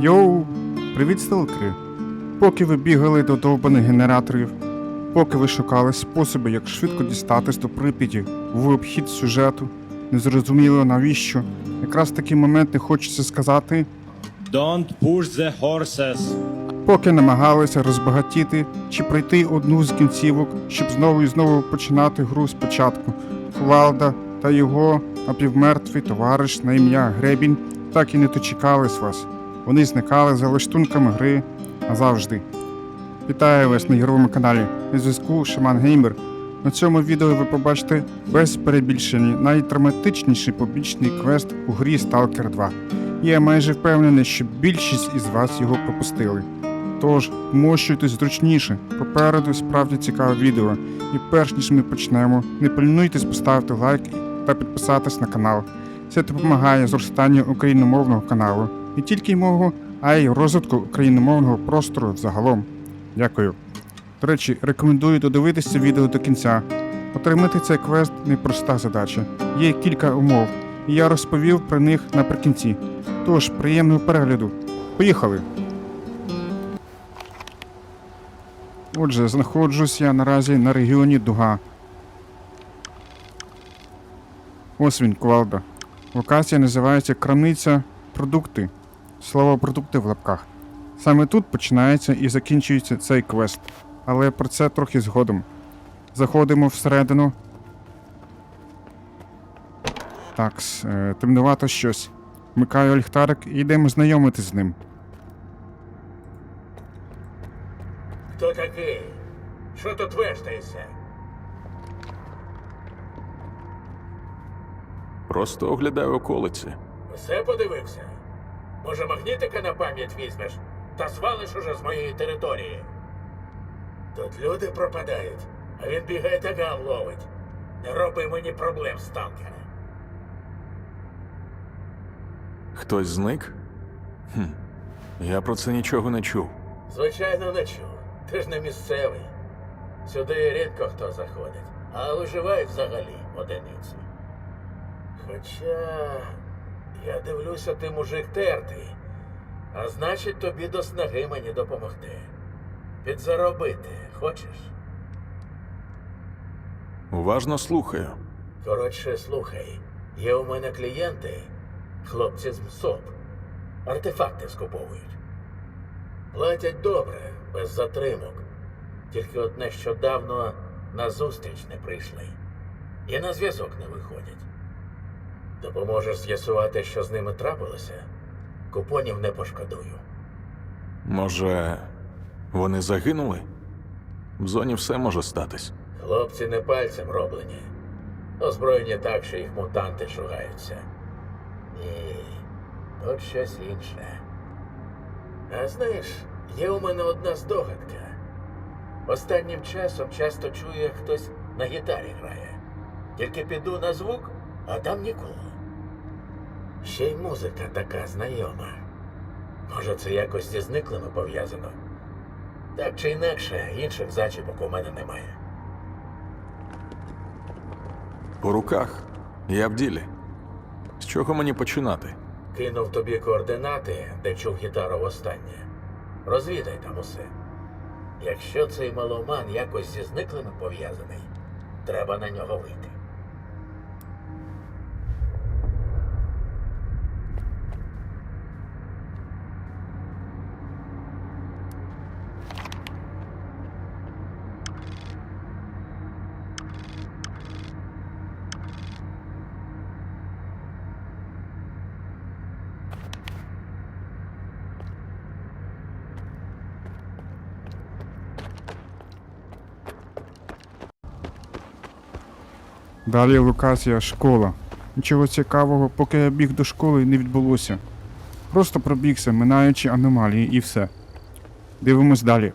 Йоу, привіт, сталкери. Поки ви бігали до довбаних генераторів, поки ви шукали способи, як швидко дістатись до Прип'яті в обхід сюжету, незрозуміло навіщо, якраз такі моменти хочеться сказати, Don't push the horses. поки намагалися розбагатіти чи пройти одну з кінцівок, щоб знову і знову починати гру спочатку. Кувалда та його напівмертвий товариш на ім'я Гребінь так і не дочекались вас. Вони зникали за лаштунками гри назавжди. Вітаю вас на ігровому каналі. На зв'язку Шаман Геймер. На цьому відео ви побачите без перебільшення найдраматичніший побічний квест у грі Stalker 2. Я майже впевнений, що більшість із вас його пропустили. Тож, вмощуйтесь зручніше, попереду справді цікаве відео. І перш ніж ми почнемо, не полінуйтесь поставити лайк та підписатись на канал. Це допомагає зростанню україномовного каналу. Не тільки мого, а й розвитку україномовного простору загалом. Дякую. До речі, рекомендую додивитися відео до кінця. Отримати цей квест непроста задача. Є кілька умов, і я розповів про них наприкінці. Тож, приємного перегляду. Поїхали! Отже, знаходжусь я наразі на регіоні Дуга. Ось він, Кувалда. Локація називається Крамниця Продукти. Слово продукти в лапках. Саме тут починається і закінчується цей квест. Але про це трохи згодом. Заходимо всередину. Такс, е, темнувато щось. Вмикаю ліхтарик і йдемо знайомитись з ним. Хто такий? Що тут вештаєшся? Просто оглядаю околиці. Все подивився? Може, магнітика на пам'ять візьмеш та звалиш уже з моєї території? Тут люди пропадають, а він бігає та ган ловить. Не роби мені проблем, сталкера. Хтось зник? Хм. Я про це нічого не чув. Звичайно, не чув. Ти ж не місцевий. Сюди рідко хто заходить, а виживають взагалі одиниці. Хоча я дивлюся, ти мужик тертий, а значить тобі до снаги мені допомогти. Підзаробити хочеш? Уважно слухаю. Коротше, слухай, є у мене клієнти, хлопці з МСОП. Артефакти скуповують. Платять добре, без затримок. Тільки от нещодавно на зустріч не прийшли. І на зв'язок не виходять. Допоможеш з'ясувати, що з ними трапилося? Купонів не пошкодую. Може, вони загинули? В зоні все може статись. Хлопці не пальцем роблені. Озброєні так, що їх мутанти шугаються. Ні, тут щось інше. А знаєш, є у мене одна здогадка. Останнім часом часто чую, як хтось на гітарі грає. Тільки піду на звук, а там нікого. Ще й музика така знайома. Може, це якось зі зниклими пов'язано. Так чи інакше, інших зачіпок у мене немає. По руках. Я в ділі. З чого мені починати? Кинув тобі координати, де чув гітару востаннє. Розвідай там усе. Якщо цей маломан якось зі зниклими пов'язаний, треба на нього вийти. Далі локація школа. Нічого цікавого, поки я біг до школи, не відбулося. Просто пробігся, минаючи аномалії, і все. Дивимось далі.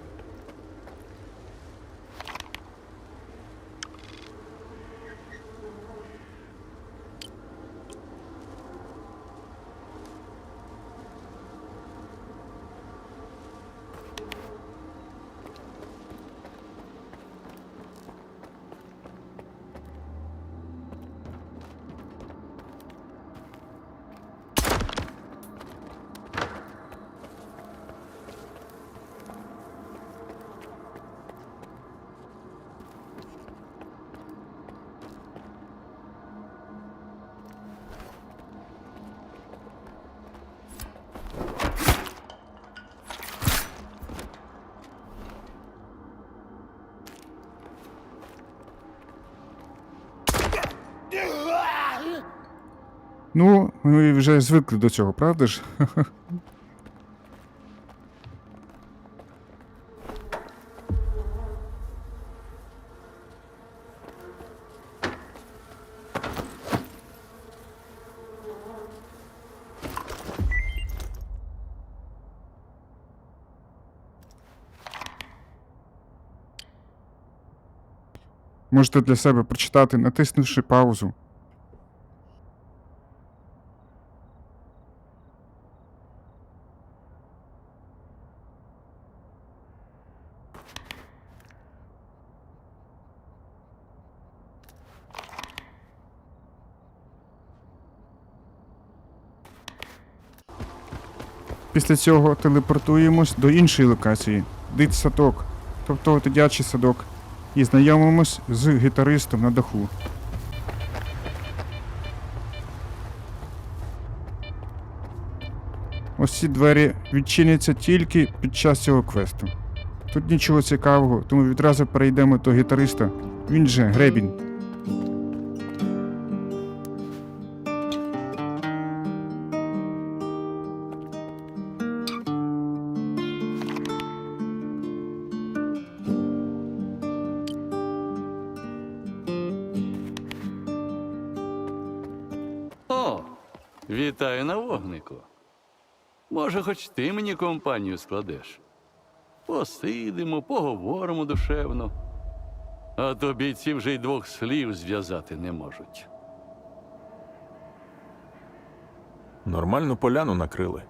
Ну, ми вже звикли до цього, правда ж? Можете для себе прочитати, натиснувши паузу. Після цього телепортуємось до іншої локації дитсадок, тобто дитячий садок, і знайомимось з гітаристом на даху. Ось ці двері відчиняться тільки під час цього квесту. Тут нічого цікавого, тому відразу перейдемо до гітариста. Він же Гребінь. О, вітаю на вогнику. Може, хоч ти мені компанію складеш. Посидимо, поговоримо душевно. А то бійці вже й двох слів зв'язати не можуть. Нормальну поляну накрили.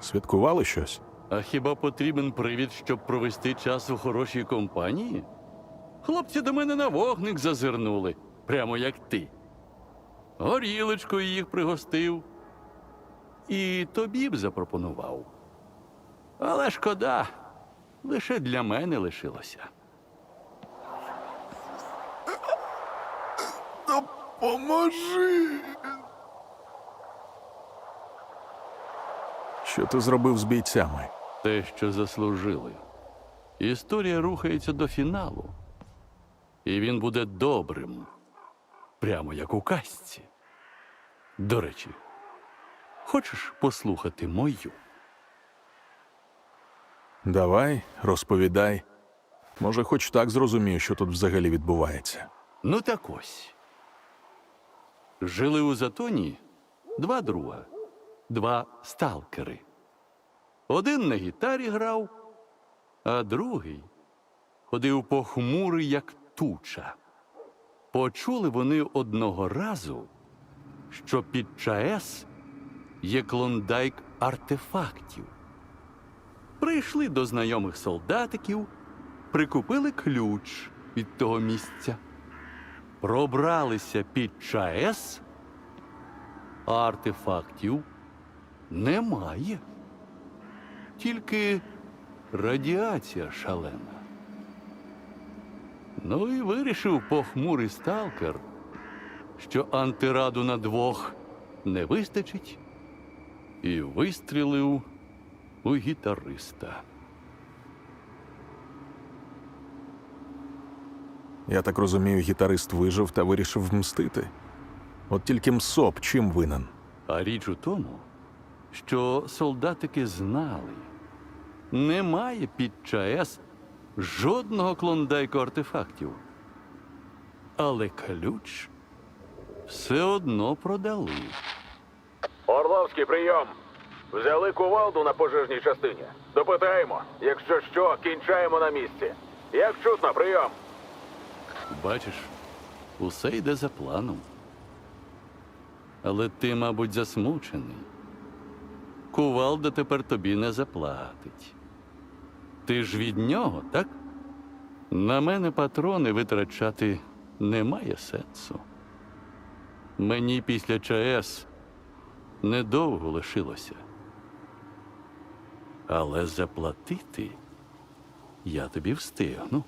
Святкували щось? А хіба потрібен привід, щоб провести час у хорошій компанії? Хлопці до мене на вогник зазирнули, прямо як ти. Горілочкою їх пригостив. І тобі б запропонував. Але шкода, лише для мене лишилося. Допоможи. Що ти зробив з бійцями? Те, що заслужили. Історія рухається до фіналу. І він буде добрим, прямо як у казці. До речі, хочеш послухати мою? Давай, розповідай. Може, хоч так зрозумію, що тут взагалі відбувається. Ну так ось. Жили у Затоні два друга, два сталкери. Один на гітарі грав, а другий ходив похмурий, як туча. Почули вони одного разу, що під ЧАЕС є клондайк артефактів. Прийшли до знайомих солдатиків, прикупили ключ від того місця пробралися під ЧАЕС, а артефактів немає. Тільки радіація шалена. Ну і вирішив похмурий сталкер, що антираду на двох не вистачить, і вистрілив у гітариста. Я так розумію, гітарист вижив та вирішив мстити. От тільки Мсоп чим винен? А річ у тому, що солдатики знали, немає під ЧАЕС жодного клондайку артефактів. Але ключ все одно продали. Орловський прийом. Взяли кувалду на пожежній частині. Допитаємо. Якщо що, кінчаємо на місці. Як чутно, прийом. Бачиш, усе йде за планом. Але ти, мабуть, засмучений. Кувалда тепер тобі не заплатить. Ти ж від нього, так? На мене патрони витрачати немає сенсу. Мені після ЧАЕС недовго лишилося. Але заплатити я тобі встигну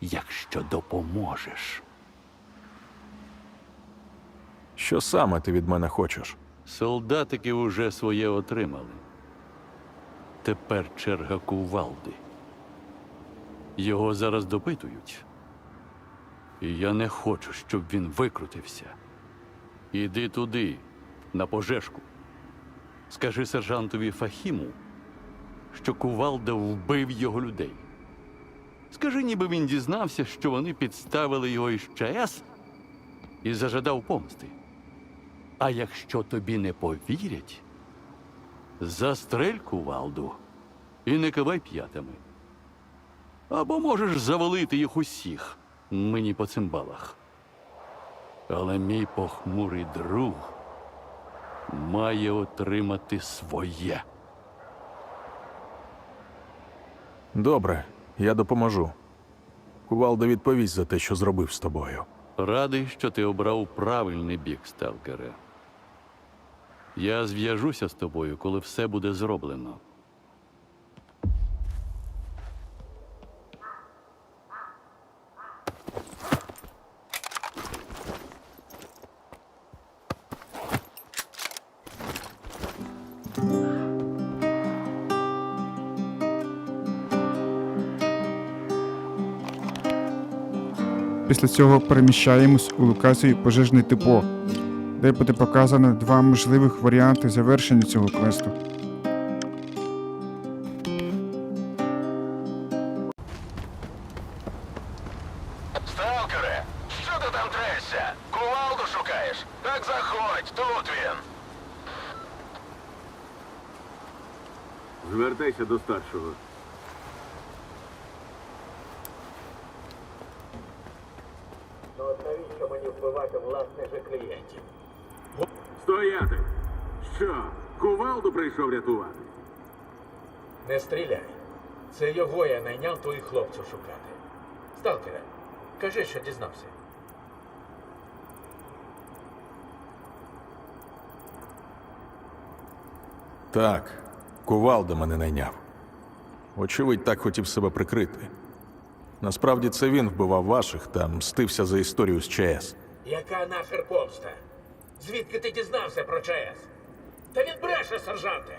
якщо допоможеш. Що саме ти від мене хочеш? Солдатики уже своє отримали. Тепер черга кувалди. Його зараз допитують. І я не хочу, щоб він викрутився. Іди туди, на пожежку. Скажи сержантові Фахіму, що кувалда вбив його людей. Скажи, ніби він дізнався, що вони підставили його із ЧАЕС і зажадав помсти. А якщо тобі не повірять, застрель кувалду і не кивай п'ятами. Або можеш завалити їх усіх мені по цимбалах. Але мій похмурий друг має отримати своє. Добре, я допоможу. Кувалда відповість за те, що зробив з тобою. Радий, що ти обрав правильний бік, сталкере. Я зв'яжуся з тобою, коли все буде зроблено. Після цього переміщаємось у локацію пожежний депо, де буде показано два можливих варіанти завершення цього квесту. Сталкере, що ти там тресся? Кувалду шукаєш? Так заходь, тут він. Звертайся до старшого. Ну от навіщо мені вбивати власних же клієнтів? Стояти! Що? Кувалду прийшов рятувати? Не стріляй. Це його я найняв твоїх хлопців шукати. Сталкере, кажи, що дізнався. Так, кувалда мене найняв. Очевидь, так хотів себе прикрити. Насправді це він вбивав ваших та мстився за історію з ЧАЕС. Яка нахер помста? Звідки ти дізнався про ЧАЕС? Та він бреше, сержанте!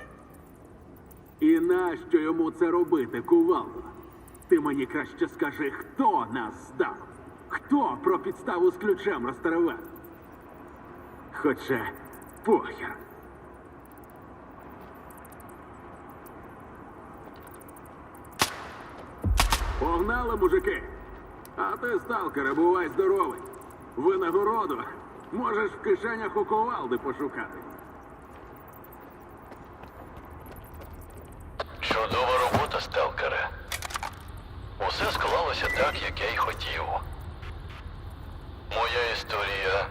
І нащо йому це робити, кувалдо? Ти мені краще скажи, хто нас здав? Хто про підставу з ключем розтеревав? Хоча похер. Погнали, мужики! А ти, сталкере, бувай здоровий. Винагороду можеш в кишенях у ковалди пошукати. Чудова робота, сталкере. Усе склалося так, як я й хотів. Моя історія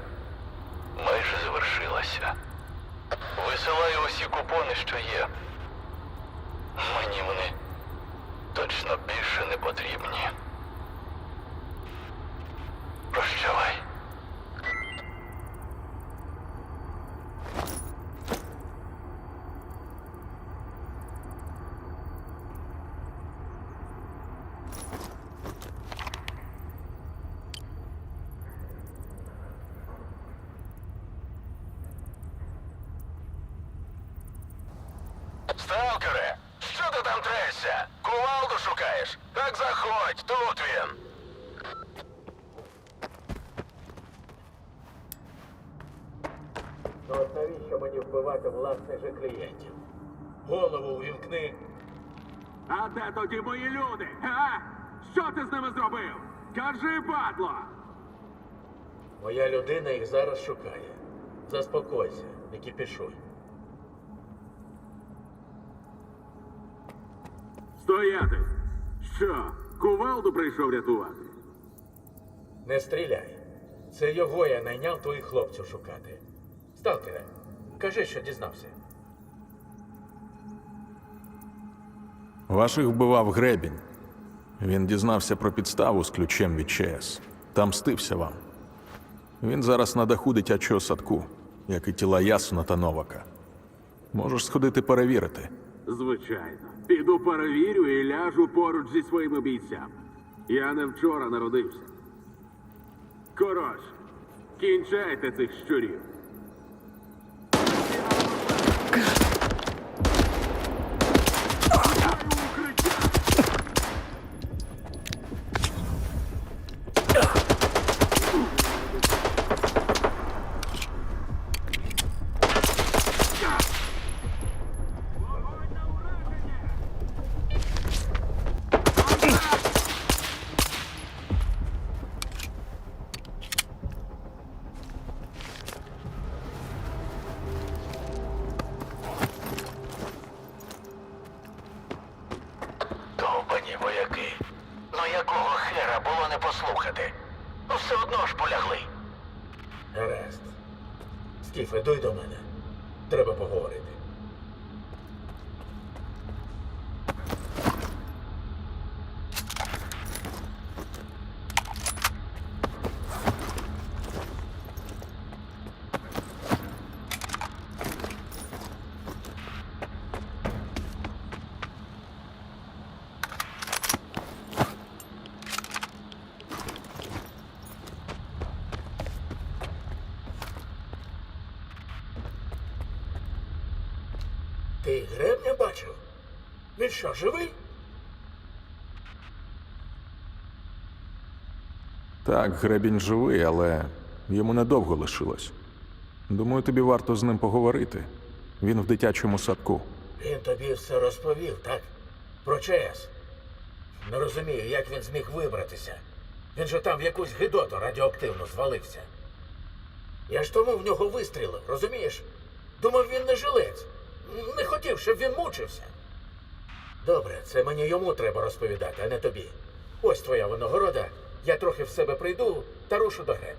майже завершилася. Висилаю усі купони, що є. Мені вони точно більше не потрібні. Прощавай. Сталкере, що ти там тресся? Кувалду шукаєш? Так заходь, тут він. Ну от навіщо мені вбивати власних же клієнтів? Голову увімкни. А де тоді мої люди? А? Що ти з ними зробив? Кажи, падло! Моя людина їх зараз шукає. Заспокойся, не кипішуй. Стояти! Що? Кувалду прийшов рятувати? Не стріляй. Це його я найняв твоїх хлопців шукати. Сталкере, кажи, що дізнався. Ваших вбивав гребінь. Він дізнався про підставу з ключем від ЧАЕС та мстився вам. Він зараз на даху дитячого садку, як і тіла Ясуна та Новака. Можеш сходити перевірити. Звичайно. Піду перевірю і ляжу поруч зі своїми бійцями. Я не вчора народився. Коротше, кінчайте цих щурів. Йобані вояки. Ну якого хера було не послухати? Ну все одно ж полягли. Гаразд. Скіфе, дуй до мене. Треба поговорити. Ти гребня бачив? Він що, живий? Так, гребінь живий, але йому недовго лишилось. Думаю, тобі варто з ним поговорити. Він в дитячому садку. Він тобі все розповів, так? Про ЧС. Не розумію, як він зміг вибратися. Він же там в якусь гидоту радіоактивну звалився. Я ж тому в нього вистрілив, розумієш? Думав, він не жилець. Не хотів, щоб він мучився. Добре, це мені йому треба розповідати, а не тобі. Ось твоя винагорода. Я трохи в себе прийду та рушу до гребня.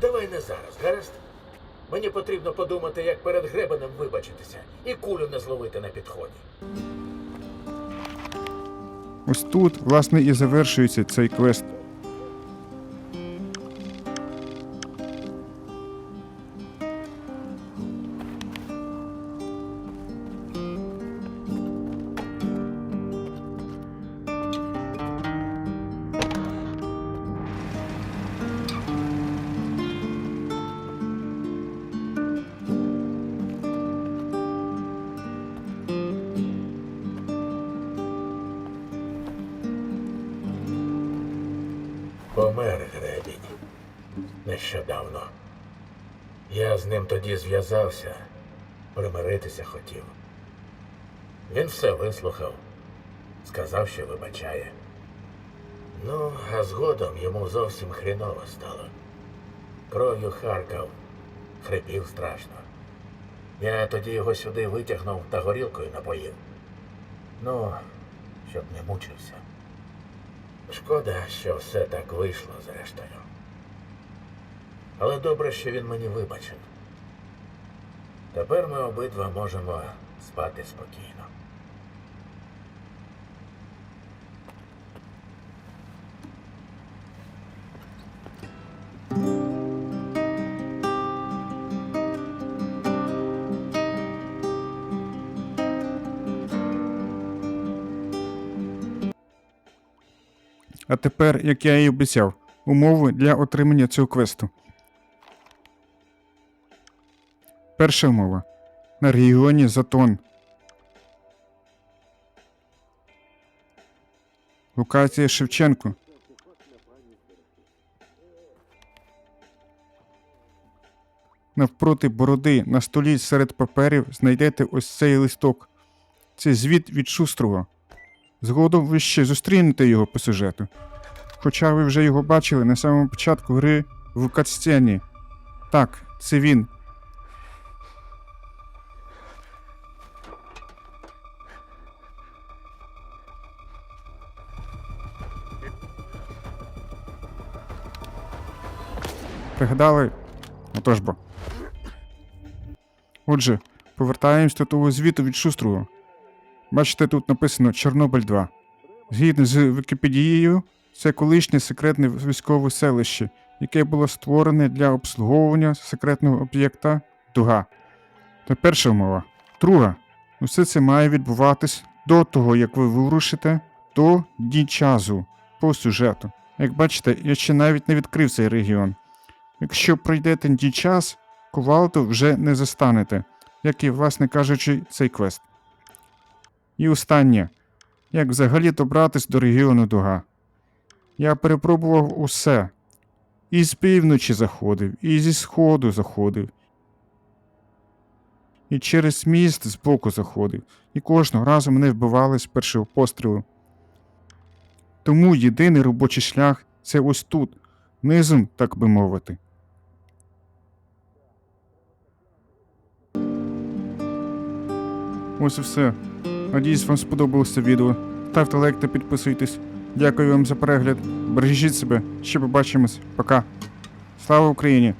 Давай не зараз, гаразд? Мені потрібно подумати, як перед гребенем вибачитися і кулю не зловити на підході. Ось тут, власне, і завершується цей квест. Помер гребінь. Нещодавно. Я з ним тоді зв'язався, примиритися хотів. Він все вислухав, сказав, що вибачає. Ну, а згодом йому зовсім хріново стало. Кров'ю харкав, хрипів страшно. Я тоді його сюди витягнув та горілкою напоїв. Ну, щоб не мучився. Шкода, що все так вийшло зрештою. Але добре, що він мені вибачив. Тепер ми обидва можемо спати спокійно. А тепер, як я і обіцяв, умови для отримання цього квесту. Перша умова. На регіоні Затон. Локація Шевченко. Навпроти бороди на столі серед паперів знайдете ось цей листок. Це звіт від Шустрого. Згодом ви ще зустрінете його по сюжету. Хоча ви вже його бачили на самому початку гри в катсцені. Так, це він. Пригадали? Отож бо. Отже, повертаємось до того звіту від Шустрого. Бачите, тут написано Чорнобиль 2. Згідно з Вікіпедією, це колишнє секретне військове селище, яке було створене для обслуговування секретного об'єкта Дуга. Це перша умова. Друга. Усе це має відбуватись до того, як ви вирушите до Дічазу по сюжету. Як бачите, я ще навіть не відкрив цей регіон. Якщо пройдете Дічас, кувалду вже не застанете, як і, власне кажучи, цей квест. І останнє. Як взагалі добратись до регіону Дуга? Я перепробував усе. І з півночі заходив, і зі сходу заходив, і через міст збоку заходив, і кожного разу мене вбивали з першого пострілу. Тому єдиний робочий шлях це ось тут, низом, так би мовити. Ось і все. Надіюсь, вам сподобалося відео. Ставте лайк та підписуйтесь. Дякую вам за перегляд. Бережіть себе. Ще побачимось. Пока. Слава Україні!